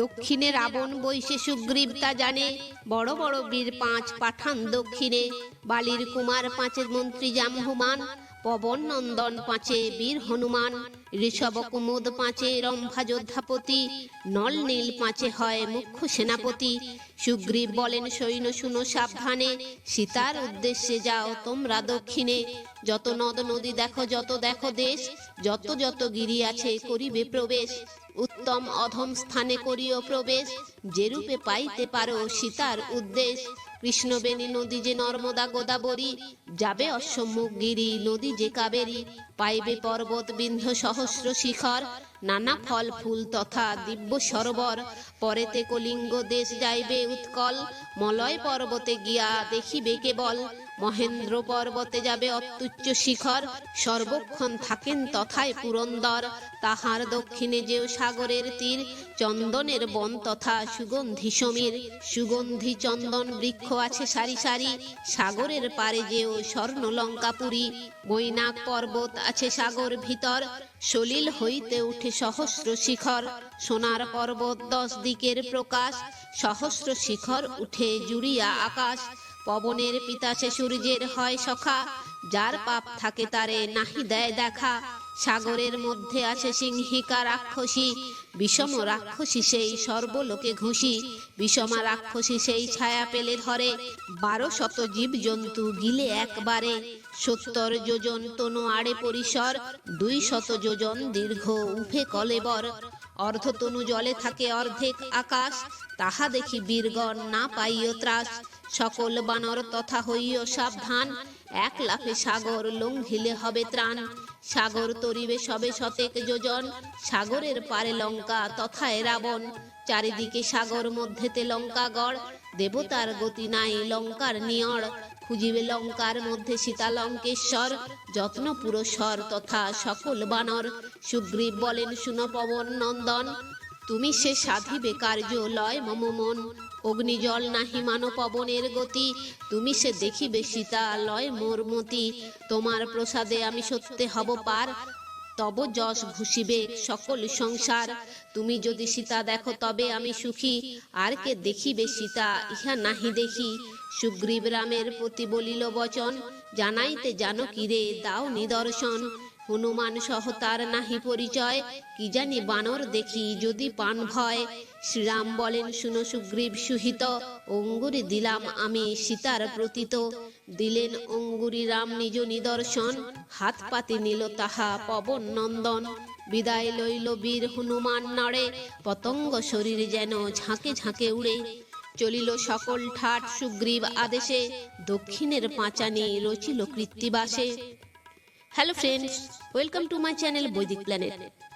দক্ষিণে রাবণ বৈশে সুগ্রীব তা জানে। বড় বড় বীর পাঁচ পাঠান দক্ষিণে। বালির কুমার পাঁচের মন্ত্রী জামহুমান পবন নন্দন পাঁচে বীর হনুমান। ঋষভ কুমুদ পাঁচে রম্ভা যোদ্ধাপতি। নল নীল পাঁচে হয় মুখ্য সেনাপতি। সুগ্রীব বলেন, সৈন্য শুনো সাবধানে। সীতার উদ্দেশ্যে যাও তোমরা দক্ষিণে। যত নদ নদী দেখো, যত দেখো দেশ, যত যত গিরি আছে করিবে প্রবেশ। উত্তম অধম স্থানে করিও প্রবেশ যেরূপে পাইতে পারো সীতার উদ্দেশ। কৃষ্ণবেণী নদী যে নর্মদা গোদাবরী, যাবে অশ্বমুখ গিরি নদী যে কাবেরী। পাইবে পর্বত বিন্ধ সহস্র শিখর, নানা ফল, ফুল তথা দিব্য সরোবর। পরেতে কলিঙ্গ দেশ যাইবে উৎকল, মলয় পর্বতে গিয়া দেখিবে কেবল। মহেন্দ্র পর্বতে যাবে অত্যুচ্চ শিখর, সর্বক্ষণ থাকেন তথায় পুরন্দর। তাহার দক্ষিণে যেও সাগরের তীর, চন্দনের বন তথা সুগন্ধি সমীর। সুগন্ধি চন্দন বৃক্ষ আছে সারি সারি, সাগরের পারে যেও স্বর্ণ লঙ্কাপুরী বৈনাক পর্বত আছে সাগর ভিতর। সলিল হইতে উঠে সহস্র শিখর। সোনার পর্বত দশ দিকের প্রকাশ। সহস্র শিখর উঠে জুড়িয়া আকাশ। পবনের পিতা সে সূর্যের হয় সখা। যার পাপ থাকে তারে নাহি দেয় দেখা। সাগরের মধ্যে আছে সিংহিকা রাক্ষসী। বিষম রাক্ষসী সেই সর্বলোকে ঘুষি, বিষমা রাক্ষসী সেই ছায়া পেলে ধরে। বারো শত জীব জন্তু গিলে একবারে। সত্তর যোজন তনু আড়ে পরিসর, দুই শত যোজন দীর্ঘ উফে কলেবর অর্ধতনু জলে থাকে অর্ধেক আকাশ, তাহা দেখি বীরগণ না পাইও ত্রাস। সকল বানর তথা হইও সাবধান, এক লাফে সাগর লঙ্ঘিলে হবে ত্রাণ। সাগর তরিবে সবে শতেক যোজন, সাগরের পারে লঙ্কা তথায় রাবণ। চারিদিকে সাগর মধ্যেতে লঙ্কা গড়, দেবতার গতি নাই লঙ্কার নিয়ড়। খুঁজিবে লঙ্কার মধ্যে সীতা লঙ্কেশ্বর, যত্ন পুরস্বর তথা সকল বানর। সুগ্রীব বলেন, শুনো পবন নন্দন তুমি সে সাধিবে কার্য লয় মম মন। অগ্নিজল নাহি মানো পবনের গতি। তুমি সে দেখিবে সীতা লয় মোর মতি। তোমার প্রসাদে আমি সত্যে হব পার। তব যশ ঘুষিবে সকল সংসার। তুমি যদি সীতা দেখো তবে আমি সুখী। আর কে দেখিবে সীতা, ইহা নাহি দেখি। সুগ্রীব রামের প্রতি বলিল বচন, জানাইতে জানো কিরে দাও নিদর্শন। হনুমান সহ তার নাহি পরিচয়। কি জানি বানর দেখি যদি পান ভয়। শ্রীরাম বলেন, শুনো সুগ্রীব সুহিত, অঙ্গুরি দিলাম আমি সীতার প্রতীত। দিলেন অঙ্গুরি রাম নিজ নিদর্শন, হাত পাতি নিল তাহা পবন নন্দন। বিদায় লইল বীর হনুমান নড়ে, পতঙ্গ শরীর যেন ঝাঁকে ঝাঁকে উড়ে। চলিল সকল ঠাট সুগ্রীব আদেশে, দক্ষিণের পাঁচানি রচিল কৃত্তিবাসে। Hello friends welcome to my channel Vaidik planet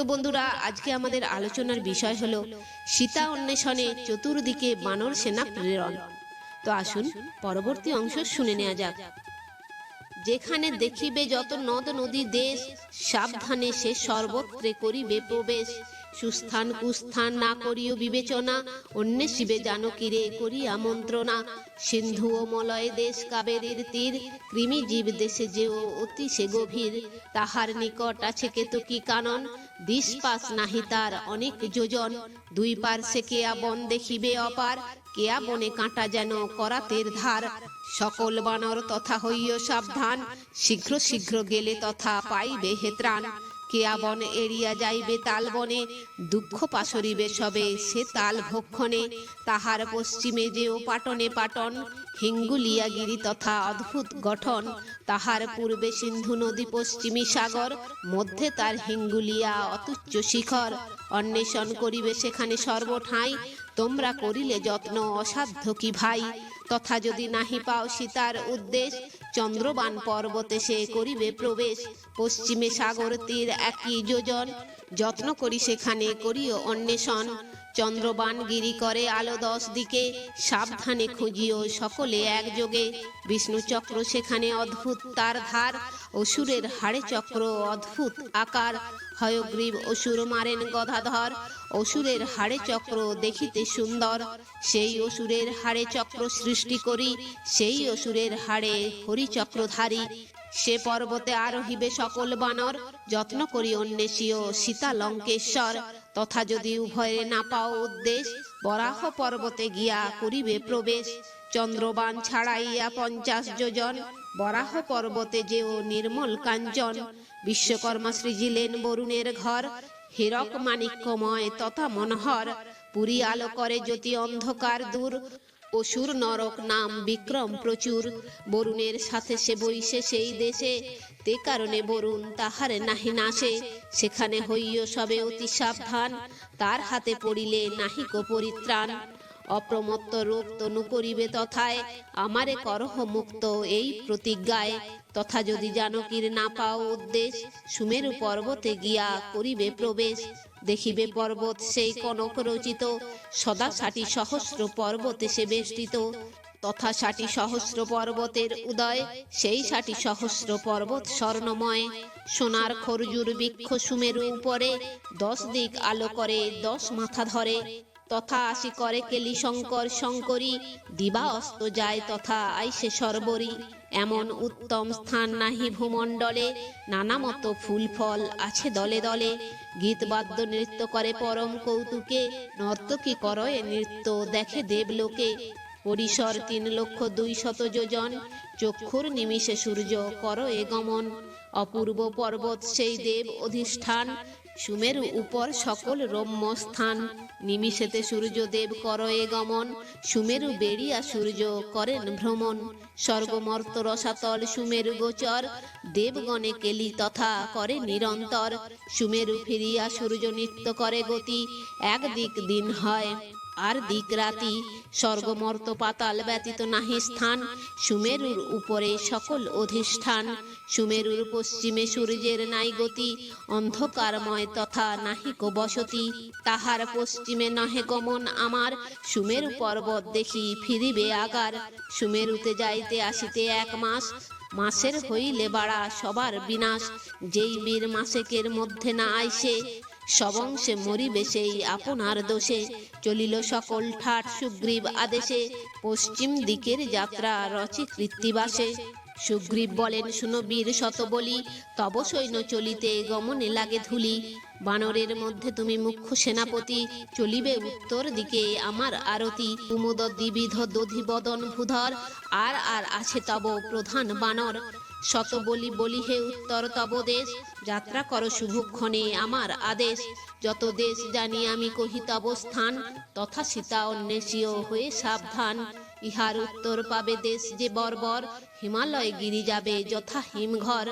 তো বন্ধুরা, আজকে আমাদের আলোচনার বিষয় হলো সীতা অন্বেষণে চতুর্দিকে বানর সেনা প্রেরণ। তো আসুন, পরবর্তী অংশ শুনে নেওয়া যাক। যেখানে দেখিবে যত নদ নদী দেশ, সাবধানে সে সর্বত্রে করিবে প্রবেশ। সুস্থান কুস্থান না করিও বিবেচনা, অন্য শিবে জানকীরে করি আমন্ত্রণা। সিন্ধু ও মলয় দেশ কাবেরীর তীর, কৃমি জীব দেশে যেও অতি সে গভীর। তাহার নিকট আছে কেতকী কানন? দিশপাস নাহি তার অনেক যোজন। দুই পার্শ্বে কেয়া বন দেখিবে অপার, কেয়া বনে কাঁটা যেন করাতের ধার। সকল বানর তথা হইও সাবধান, শীঘ্র শীঘ্র গেলে তথা পাইবে হেত্রাণ কেয়া বন এড়িয়া যাইবে তাল বনে, দুঃখ পাশরিবে সবে সে তাল ভক্ষণে। তাহার পশ্চিমে যেও পাটনে পাটন হিঙ্গুলিয়া গিরি তথা অদ্ভুত গঠন। তাহার পূর্বে সিন্ধু নদী পশ্চিমী সাগর, মধ্যে তার হিঙ্গুলিয়া অতুচ্চ শিখর। অন্বেষণ করিবে সেখানে সর্বঠাঁই, তোমরা করিলে যত্ন অসাধ্য কি ভাই? তথা যদি নাহি পাও সীতার উদ্দেশ চন্দ্রবান পর্বতে সে করিবে প্রবেশ। পশ্চিমে সাগর তীর একই যোজন। যত্ন করি সেখানে করিও অন্বেষণ। চন্দ্রবান গিরি করে আলো দশ দিকে। সাবধানে খুঁজিও সকলে একযোগে। বিষ্ণু চক্র সেখানে অদ্ভুত তার ধার। অসুরের হাড়ে চক্র অদ্ভুত আকার। হয়গ্রীব অসুর মারেন গদাধর। অসুরের হাড়ে চক্র দেখিতে সুন্দর। সেই অসুরের হাড়ে চক্র সৃষ্টি করি। সেই অসুরের হাড়ে হরিচক্রধারী। সে পর্বতে আরোহিবে সকল বানর, যত্ন করি অন্বেষীয় সীতা লঙ্কেশ্বর তথা যদি উভয়ে না পাও উদ্দেশ, বরাহ পর্বতে গিয়া করিবে প্রবেশ। চন্দ্রবান ছাড়াইয়া পঞ্চাশ যোজন, বরাহ পর্বতে যেও নির্মল কাঞ্চন। বিশ্বকর্মা সৃজিলেন বরুণের ঘর, হীরক মাণিক্যময় তথা মনোহর। পুরী আলো করে জ্যোতি অন্ধকার দূর অসুর নরক নাম বিক্রম প্রচুর। বরুণের সাথে সে বইসে সেই দেশে। তে কারণে বরুণ তাহার নাহি নাশে। সেখানে হইয় সবে অতি সাবধান। তার হাতে পড়িলে নাহিক পরিত্রাণ। অপ্রমত্ত রূপ তনু করিবে তথায়। আমারে করহ মুক্ত এই প্রতিজ্ঞায়। তথা যদি জানকীর না পাও উদ্দেশ, সুমেরু পর্বতে গিয়া করিবে প্রবেশ। দেখিবে পর্বত সেই কনক রচিত, সদা ষাটি সহস্র পর্বতে সে বেষ্টিত। তথা ষাটি সহস্র পর্বতের উদয়, সেই ষাটি সহস্র পর্বত স্বর্ণময়। সোনার খরজুর বৃক্ষ সুমেরু উপরে, দশ দিক আলো করে, দশ মাথা ধরে। তথা আসি করে কেলি শঙ্কর শঙ্করী দিবা অস্ত যায় তথা আইসে সর্বরী। এমন উত্তম স্থান নাহি ভূমণ্ডলে নানা মতো ফুল ফল আছে দলে দলে। গীত বাদ্য নৃত্য করে পরম কৌতুকে, নর্তকী করয়ে নৃত্য দেখে দেবলোকে। পরিসর তিন লক্ষ দুই শত যোজন, চক্ষুর নিমিষে সূর্য কর এ গমন। অপূর্ব পর্বত সেই দেব অধিষ্ঠান সুমেরু উপর সকল রম্য স্থান নিমিষেতে সূর্যদেব কর এ গমন। সুমেরু বেরিয়া সূর্য করেন ভ্রমণ। স্বর্গমর্ত রসাতল সুমেরু গোচর। দেবগণে কেলি তথা করে নিরন্তর। সুমেরু ফিরিয়া সূর্য নৃত্য করে গতি। একদিক দিন হয় আর দিক রাতি স্বর্গমর্ত পাতাল ব্যতীত নাহি স্থান। সুমেরুর উপরে সকল অধিষ্ঠান। সুমেরুর পশ্চিমে সূর্যের নাই গতি। অন্ধকারময় তথা নাহিক বসতি। তাহার পশ্চিমে নহে গমন আমার। সুমেরু পর্বত দেখি ফিরিবে আগার। সুমেরুতে যাইতে আসিতে এক মাস। মাসের হইলে বাড়া সবার বিনাশ। যেই বীর মাসেকের মধ্যে না আইসে সবংশে মরিবে সেই আপনার দোষে। চলিল সকল ঠাট সুগ্রীব আদেশে। পশ্চিম দিকের যাত্রা রচি কৃত্তিবাসে। সুগ্রীব বলেন, শুনো বীর শত বলি তব সৈন্য চলিতে গমনে লাগে ধুলি। বানরের মধ্যে তুমি মুখ্য সেনাপতি, চলিবে উত্তর দিকে আমার আরতি। কুমুদ দ্বিবিধ দধি বদন ভূধর, আর আর আছে তব প্রধান বানর। শত বলি বলি হে উত্তর তব দেশ, যাত্রা করো শুভক্ষণে আমার আদেশ। যত দেশ জানি আমি কহি তব স্থান, তথা সীতা অন্বেষীয় হয়ে সাবধান। ইহার উত্তর পাবে দেশ যে বর্বর, হিমালয় গিরি যাবে যথা হিমঘর।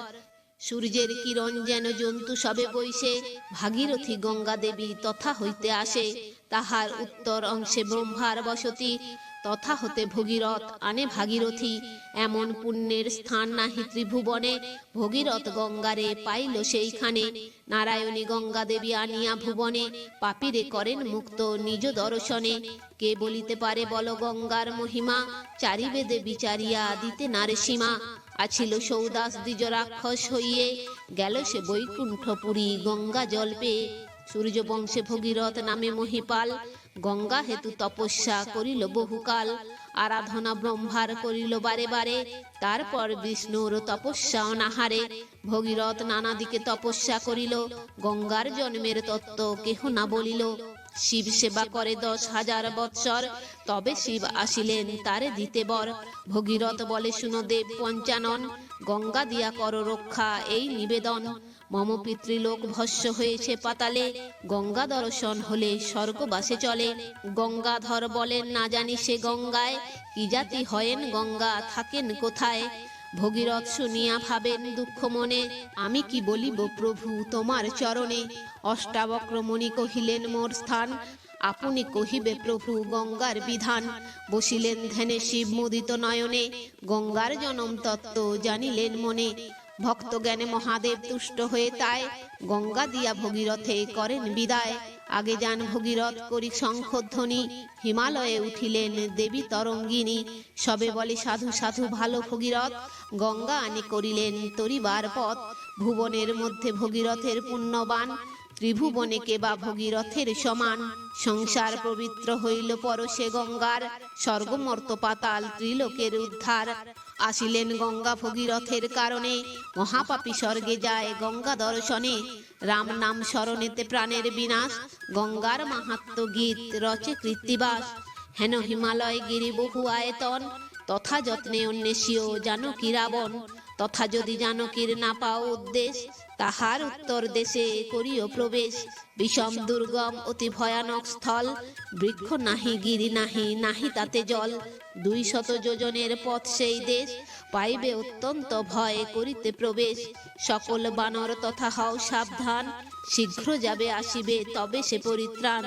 সূর্যের কিরণ যেন জন্তু সবে বইসে, ভাগীরথী গঙ্গা দেবী তথা হইতে আসে। তাহার উত্তর অংশে ব্রহ্মার বসতি তথা হতে ভগীরথ, আনে ভাগীরথী, এমন পুণ্যের স্থান নাহি ত্রিভুবনে। ভগীরথ গঙ্গারে পাইল সেইখানে। নারায়ণী গঙ্গা দেবী আনিয়া ভুবনে। পাপিরে করেন মুক্ত নিজ দর্শনে। কে বলিতে পারে বল গঙ্গার মহিমা? চারিবেদে বিচারিয়া দিতে নারে সীমা আছিল সৌদাস দ্বিজ রাক্ষস হইয়ে। গেল সে বৈকুণ্ঠপুরী গঙ্গা জল পেয়ে। সূর্য বংশে ভগীরথ নামে মহিপাল। গঙ্গা হেতু তপস্যা করিল বহুকাল, আরাধনা ব্রহ্মার করিল বারে বারে। তারপর বিষ্ণুর তপস্যা অনাহারে, ভগীরথ নানা দিকে তপস্যা করিল, গঙ্গার জন্মের তত্ত্ব কেহ না বলিল। শিব সেবা করে দশ হাজার বৎসর, তবে শিব আসিলেন তারে দিতে বর। ভগীরথ বলে শুনো দেব পঞ্চানন, গঙ্গা দিয়া কর রক্ষা, এই নিবেদন। মম পিতৃলোক ভস্য হয়েছে পাতালে, গঙ্গা দর্শন হলে স্বর্গবাসে চলে। গঙ্গাধর বলেন, না জানি সে গঙ্গায়, কি জাতি হয়েন গঙ্গা, থাকেন কোথায়? ভগীরথ শুনিয়া ভাবেন, দুঃখ মনে, আমি কি বলিব প্রভু তোমার চরণে? অষ্টাবক্রমণি কহিলেন, মোর স্থান, আপনি কহিবে প্রভু গঙ্গার বিধান। বসিলেন ধ্যানে শিব মুদিত নয়নে, গঙ্গার জনম তত্ত্ব জানিলেন মনে। ভক্ত জ্ঞানে মহাদেব তুষ্ট হয়ে তাই গঙ্গা দিয়া ভগীরথে করেন বিদায়। আগে যান ভগীরথ করি শঙ্খধ্বনি, হিমালয়ে উঠিলেন দেবী তরঙ্গিনী। সবে বলে, সাধু সাধু, ভালো ভগীরথ, গঙ্গা আনি করিলেন তরিবার পথ। ভুবনের মধ্যে ভগীরথের পুণ্যবান, ত্রিভুবনে কে বা ভগীরথের সমান। সংসার পবিত্র হইল পরশে গঙ্গার, স্বর্গমর্ত পাতাল ত্রিলোকের উদ্ধার। আসিলেন গঙ্গা ভগীরথের কারণে। মহাপাপী স্বর্গে যায় গঙ্গা দর্শনে। রাম নাম স্মরণেতে প্রাণের বিনাশ। গঙ্গার মাহাত্ম গীত রচে কৃত্তিবাস। হেন হিমালয় গিরি বহু আয়তন। তথা যত্নে অন্বেষীয় জানকী রাবণ। তথা যদি জানকীর না পাও উদ্দেশ, তাহার উত্তর দেশে করিও প্রবেশ। বিষম, দুর্গম, অতি ভয়ানক স্থল। বৃক্ষ নাহি, গিরি নাহি নাহি তাতে জল। দুই শত যোজনের পথ সেই দেশ। পাইবে অত্যন্ত ভয়ে করিতে প্রবেশ। সকল বানর তথা হও সাবধান। শীঘ্র যাবে, আসিবে, তবে সে পরিত্রাণ।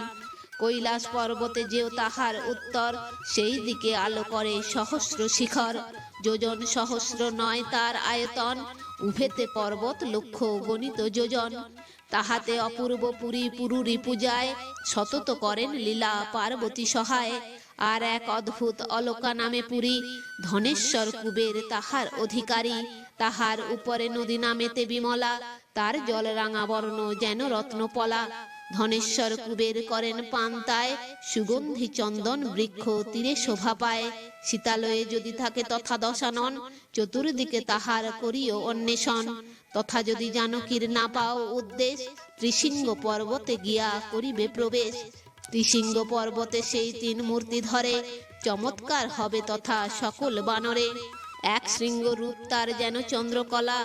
কৈলাস পর্বতে যেও তাহার উত্তর, সেই দিকে আলো করে সহস্র শিখর। যোজন সহস্র নয় তার আয়তন, উভেতে পর্বত লক্ষ্য গণিত যোজন। তাহাতে অপূর্ব পুরী পুরুরি পূজায় সতত করেন লীলা পার্বতী সহায়। আর এক অদ্ভুত অলকা নামে পুরী, ধনেশ্বর কুবের তাহার অধিকারী, তাহার উপরে নদী নামেতে বিমলা, তার জল রাঙা বর্ণ যেন রত্নপলা। ধনেশ্বর কুবের করেন পান্তায়, সুগন্ধি চন্দন বৃক্ষ তীরে শোভা পায়। শীতালয়ে যদি থাকে তথা দশানন, চতুর্দিকে তাহার করিও অন্বেষণ। তথা যদি জানকীর না পাও উদ্দেশ, ত্রিশৃঙ্গ পর্বতে গিয়া করিবে প্রবেশ। ত্রিশৃঙ্গ পর্বতে সেই তিন মূর্তি ধরে, চমৎকার হবে তথা সকল বানরে। এক শৃঙ্গ রূপ তার যেন চন্দ্রকলা,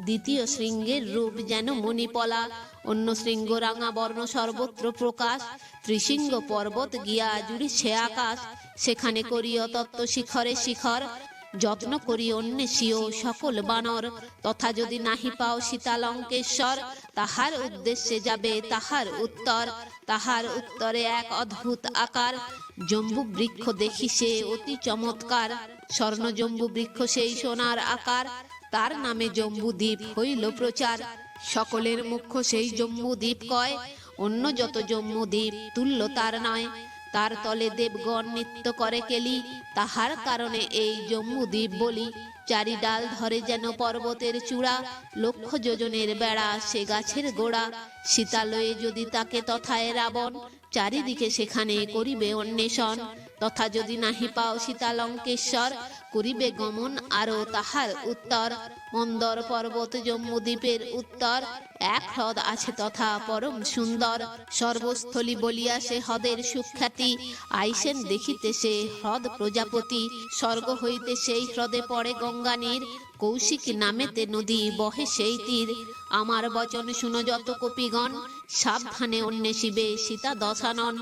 দ্বিতীয় শৃঙ্গের রূপ যেন মণিপলা, অন্য শৃঙ্গ রাঙা বর্ণ সর্বত্র প্রকাশ, ত্রিশৃঙ্গ পর্বত গিয়া জুড়িছে আকাশ, সেখানে করিয় তত্ত্ব শিখরে শিখর যত্ন করি অন্বেষীয় সকল বানর। তথা যদি নাহি পাও সীতালঙ্কেশ্বর তাহার উদ্দেশ্যে যাবে তাহার উত্তর। তাহার উত্তরে এক অদ্ভুত আকার। জম্বু বৃক্ষ দেখি সে অতি চমৎকার। স্বর্ণ জম্বু বৃক্ষ সেই সোনার আকার। তার নামে জম্বুদ্বীপ হইল প্রচার। সকলের মুখ্য সেই জম্বুদ্বীপ কয়। অন্য যত জম্বুদ্বীপ তুল্য তার নয়। তার তলে দেবগণ নৃত্য করে কেলি, তাহার কারণে এই জম্মু দ্বীপ বলি। চারি ডাল ধরে যেন পর্বতের চূড়া, লক্ষ যোজনের বেড়া সে গাছের গোড়া। শীতালয়ে যদি তাকে তথায় রাবণ, চারিদিকে সেখানে করিবে অন্বেষণ। তথা যদি নাহি পাও সীতালঙ্কেশ্বর, করিবে গমন আরও তাহার উত্তর। মন্দর পর্বত জম্মুদ্বীপের উত্তর, এক হ্রদ আছে তথা পরম সুন্দর। সর্বস্থলী বলিয়া সে হ্রদের সুখ্যাতি, আইসেন দেখিতে সে হ্রদ প্রজাপতি। স্বর্গ হইতে সেই হ্রদে পড়ে গঙ্গানীর, কৌশিক নামেতে নদী বহে সেই তীর। আমার বচন শুনো যত কপিগণ, সাবধানে অন্বেষিবে সীতা দশানন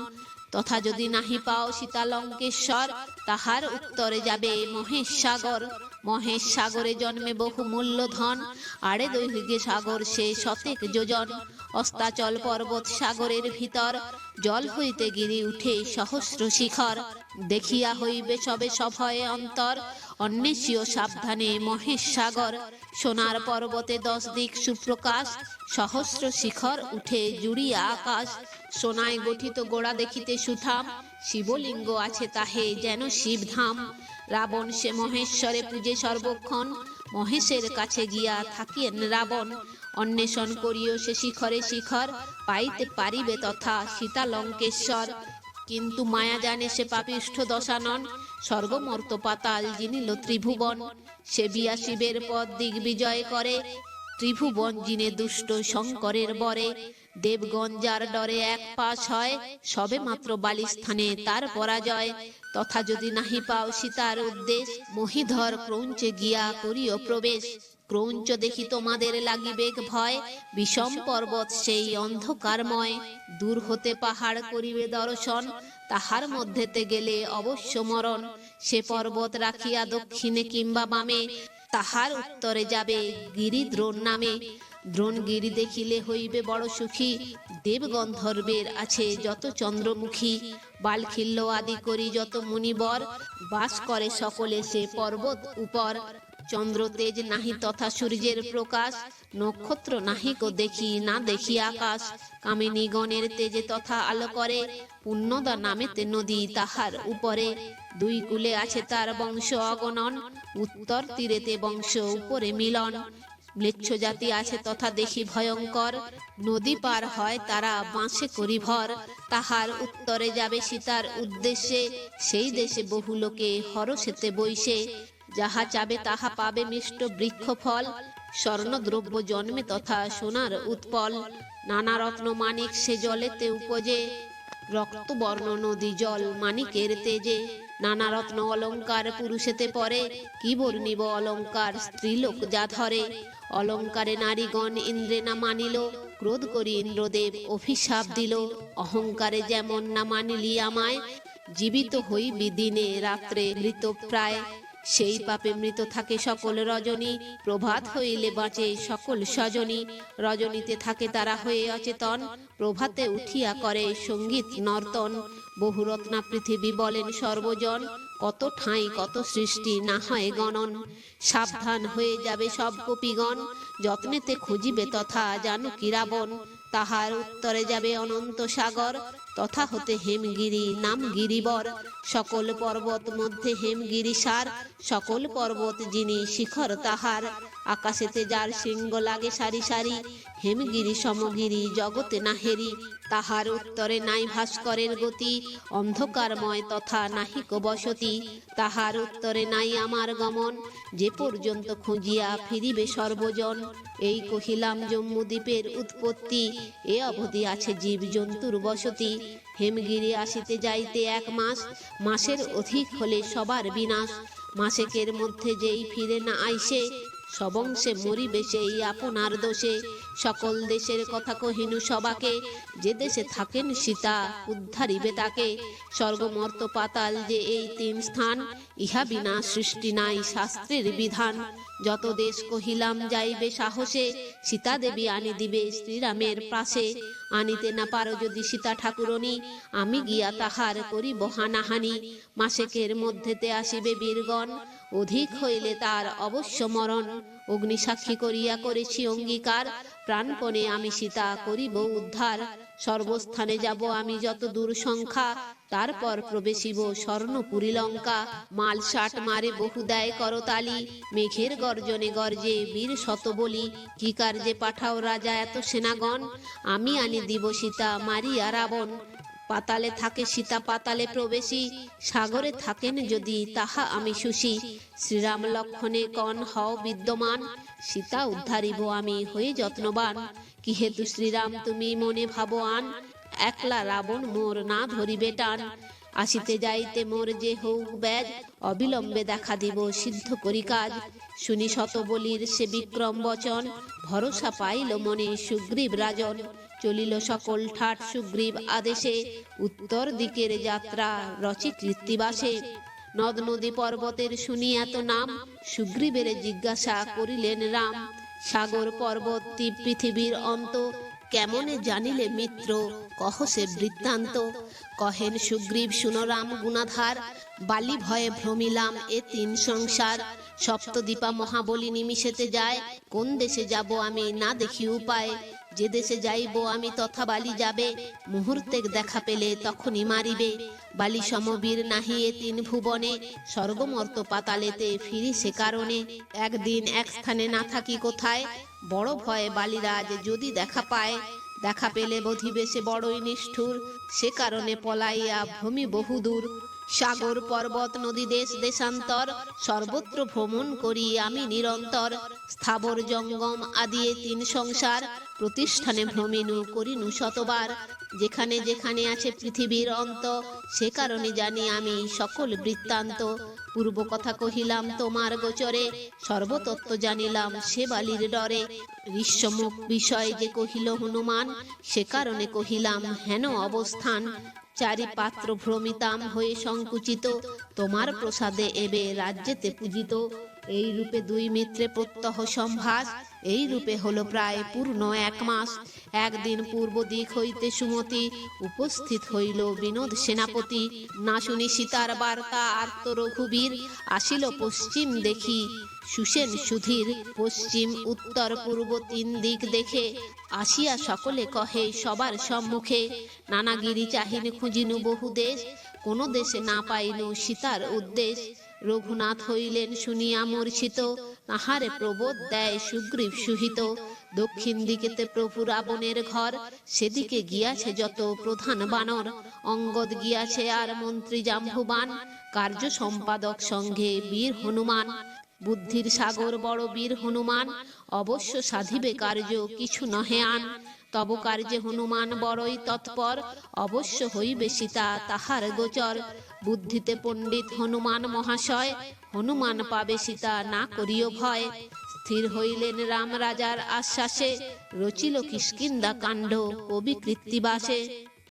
তথা যদি নাহি পাও সীতালঙ্কেশ্বর, তাহার উত্তরে যাবে মহেশ সাগর মহেশ সাগরে জন্মে বহু মূল্যধন আড়ে দৈর্ঘ্যে সাগর সে শতেক যোজন। অস্তাচল পর্বত সাগরের ভিতর, জল হইতে গিরি উঠে সহস্র শিখর। দেখিয়া হইবে সবে সভয়ে অন্তর, অন্বেষীয় সাবধানে মহেশ সাগর সোনার পর্বতে দশ দিক সুপ্রকাশ, সহস্র শিখর উঠে জুড়িয়া আকাশ। সোনায় গঠিত গোড়া দেখিতে সুঠাম শিবলিঙ্গ আছে তাহে যেন শিবধাম। রাবণ সে মহেশ্বরে পূজে সর্বক্ষণ, মহেশের কাছে গিয়া থাকিয়েন রাবণ। অন্বেষণ করিও সে শিখরে শিখর, পাইতে পারিবে তথা সীতালঙ্কেশ্বর। কিন্তু মায়া জানে সে পাপিষ্ঠ দশানন স্বর্গমর্ত পাতাল যিনি ত্রিভুবন। সে বিয়া শিবের পদ দিগ্বিজয় করে ত্রিভুবন জিনে দুষ্ট শঙ্করের বরে দেবগঞ্জার ডরে এক পাশ হয়, সবে মাত্র বালিস্থানে তার পরাজয়। তথা যদি নাহি পাও সীতার উদ্দেশ, মহিধর ক্রৌঞ্চে গিয়া করিও প্রবেশ। ক্রৌঞ্চ দেখি তোমাদের লাগিবে ভয়, বিষম পর্বত সেই অন্ধকারময়। দূর হতে পাহাড় করিবে দর্শন, তাহার মধ্যেতে গেলে অবশ্য মরণ। সে পর্বত রাখিয়া দক্ষিণে কিংবা বামে তাহার উত্তরে যাবে গিরিদ্রোণ নামে। দ্রোণগিরি দেখিলে হইবে বড় সুখী। দেবগন্ধর্বের আছে যত চন্দ্রমুখী। বালখিল্য আদি করি যত মুনিবর। বাস করে সকলে সে পর্বত উপর। চন্দ্র তেজ নাহি তথা সূর্যের প্রকাশ। নক্ষত্র নাহি কো দেখি না দেখি আকাশ। কামিনী গণের তেজে তথা আলো করে। পুণ্যদা নামেতে নদী তাহার উপরে। দুই কূলে আছে তার বংশ অগণন, উত্তর তীরেতে বংশ, উপরে মিলন। ম্লেচ্ছ জাতি আছে তথা দেখি ভয়ঙ্কর, নদী পার হয় তারা বাঁশে করি ভর তাহার উত্তরে যাবে সীতার উদ্দেশ্যে, সেই দেশে বহু লোকে হরসেতে বইসে। যাহা চাবে তাহা পাবে মিষ্ট বৃক্ষ ফল স্বর্ণদ্রব্য জন্মে তথা সোনার উৎপল। নানা রত্ন মানিক সে জলেতে উপজে। রক্তবর্ণ নদী জল মানিকের তেজে, নানা রত্ন অলঙ্কার পুরুষেতে পরে, কি বর্ণিব অলঙ্কার স্ত্রীলোক যা ধরে? অলঙ্কারে নারীগণ ইন্দ্রে না মানিল, ক্রোধ করি ইন্দ্রদেব অভিশাপ দিল। অহংকারে যেমন না মানিলি আমায়, জীবিত হইবি দিনে রাত্রে মৃত প্রায় সেই পাপে মৃত থাকে সকল রজনী, প্রভাত হইলে বাঁচে সকল স্বজনী রজনীতে থাকে তারা হয়ে অচেতন, প্রভাতে উঠিয়া করে সংগীত নর্তন। বহুরত্না পৃথিবী বলেন সর্বজন, কত ঠাঁই, কত সৃষ্টি, না হয় গণন। সাবধান হয়ে যাবে সব কপিগণ যত্নেতে খুঁজিবে তথা জানু কি রাবণ। তাহার উত্তরে যাবে অনন্ত সাগর তথা হতে হেমগিরি নাম গিরিবর সকল পর্বত মধ্যে হেমগিরি সার। সকল পর্বত যিনি শিখর তাহার। আকাশেতে যার শৃঙ্গ লাগে সারি সারি, হেমগিরি সমগিরি জগতে না হেরি তাহার উত্তরে নাই ভাস্করের গতি, অন্ধকারময় তথা নাহিক বসতি। তাহার উত্তরে নাই আমার গমন, যে পর্যন্ত খুঁজিয়া ফিরিবে সর্বজন। এই কহিলাম, জম্মুদ্বীপের উৎপত্তি, এ অবধি আছে জীব জন্তুর বসতি। হেমগিরি আসিতে যাইতে এক মাস, মাসের অধিক হলে সবার বিনাশ। মাসেকের মধ্যে যেই ফিরে না আইসে, সবংশে মরিবে সেই আপনার দোষে। সকল দেশের কথা কহিনু সবাকে, যে দেশে থাকেন সীতা উদ্ধারিবে তাকে। স্বর্গমর্ত পাতাল যে এই তিন স্থান, ইহা বিনা সৃষ্টি নাই শাস্ত্রের বিধান। যত দেশ কহিলাম, যাইবে সাহসে সীতা দেবী আনি দিবে শ্রীরামের পাশে। আনিতে না পারো যদি সীতা ঠাকুরনি আমি গিয়া তাহার করিব হানাহানি। মাসেকের মধ্যেতে আসিবে বীরগণ, অধিক হইলে তার অবশ্য মরণ। অগ্নিসাক্ষী করিয়া করেছি অঙ্গীকার। প্রাণপণে আমি সীতা করিব উদ্ধার। সর্বস্থানে যাব আমি যত দূর সংখ্যা, তারপর প্রবেশিব স্বর্ণপুরী লঙ্কা। মাল ষাট মারে বহু দেয় করতালি, মেঘের গর্জনে গর্জে বীর শত বলি কি কার্যে পাঠাও রাজা এত সেনাগণ? আমি আনি দিব সীতা মারিয়া রাবণ। পাতালে থাকে সীতা পাতালে প্রবেশী, সাগরে থাকেন যদি তাহা আমি সুশি শ্রীরাম লক্ষণে কন হও বিদ্যমান, সীতা উদ্ধারিব আমি হয়ে যত্নবান। কি হেতু শ্রীরাম তুমি মনে ভাবো আন একলা রাবণ মোর না ধরিবে টান। আসিতে যাইতে মোর যে হউক ব্যাজ, অবিলম্বে দেখা দিব সিদ্ধ করি কাজ। শুনি শত বলির সে বিক্রম বচন, ভরসা পাইল মনে সুগ্রীব রাজন। চলিল সকল ঠাট সুগ্রীব আদেশে। উত্তর দিকের যাত্রা রচি কৃত্তিবাসে নদ নদী পর্বতের শুনি এত নাম। সুগ্রীবের জিজ্ঞাসা করিলেন রাম, সাগর পর্বত পৃথিবীর অন্ত? কেমনে জানিলে মিত্র, কহ সে বৃত্তান্ত? কহেন সুগ্রীব শুনরাম গুণাধার, বালি ভয়ে ভ্রমিলাম এ তিন সংসার। সপ্তদীপা মহাবলী নিমিশেতে যায়, কোন দেশে যাব আমি না দেখি উপায়। যে দেশে যাইব, আমি তথা বালি যাবে। মুহূর্তে দেখা পেলে তখনই মারিবে। বালি সমবীর নাহি এ তিন ভুবনে, স্বর্গমর্ত পাতালেতে ফিরি সে কারণে। একদিন এক স্থানে না থাকি কোথায়? বড় ভয়ে বালিরাজ যদি দেখা পায়, দেখা পেলে বধিবে সে বড়ই নিষ্ঠুর। সে কারণে পলাইয়া ভূমি বহুদূর। সাগর, পর্বত, নদী, দেশ, দেশান্তর, সর্বত্র ভ্রমণ করি আমি নিরন্তর। স্থাবর জঙ্গম আদি তিন সংসার, প্রতিষ্ঠানে ভ্রমিনু করিনু শতবার। যেখানে যেখানে আছে পৃথিবীর অন্ত, সে কারণে জানি আমি সকল বৃত্তান্ত। পূর্ব কথা কহিলাম তোমার গোচরে, সর্বতত্ত্ব জানিলাম সে বালির ডরে। ঋষ্যমুখ বিষয় যে কহিল হনুমান, সে কারণে কহিলাম হেন অবস্থান। চারি পাত্র ভ্রমিতাম হয়ে সংকুচিত, তোমার প্রসাদে এবে রাজ্যেতে পূজিত। এই রূপে দুই মিত্রে প্রত্যহ সম্ভাস, এই রূপে হলো প্রায় পূর্ণ এক মাস। একদিন পূর্ব দিক হইতে সুমতি উপস্থিত হইল বিনোদ সেনাপতি। না শুনি সীতার বার্তা আর্ত রঘুবীর আসিল পশ্চিম দেখি। সুসেন সুধীর পশ্চিম, উত্তর, পূর্ব তিন দিক দেখে আসিয়া সকলে কহে, সবার সম্মুখে নানাগিরি চাহিন খুঁজিনু বহু দেশ, কোন দেশে না পাইনু সীতার উদ্দেশ। রঘুনাথ হইলেন শুনিয়া মূর্ছিত, তাহারে প্রবোধ দেয় সুগ্রীব সুহিত। দক্ষিণ দিকেতে প্রভু রাবণের ঘর, সেদিকে গিয়াছে যত প্রধান বানর। অঙ্গদ গিয়াছে আর মন্ত্রী জাম্ভুবান, কার্য সম্পাদক সঙ্গে বীর হনুমান। বুদ্ধির সাগর বড় বীর হনুমান। অবশ্য সাধিবে কার্য কিছু নহে আন। তব কার্যে হনুমান বড়ই তৎপর। অবশ্য হইবে সীতা তাহার গোচর। বুদ্ধিতে পণ্ডিত হনুমান মহাশয়, হনুমান পাবে সীতা না করিও ভয়। স্থির হইলেন রাম রাজার আশ্বাসে, রচিল কিষ্কিন্দা কাণ্ড, কবি কৃত্তিবাসে।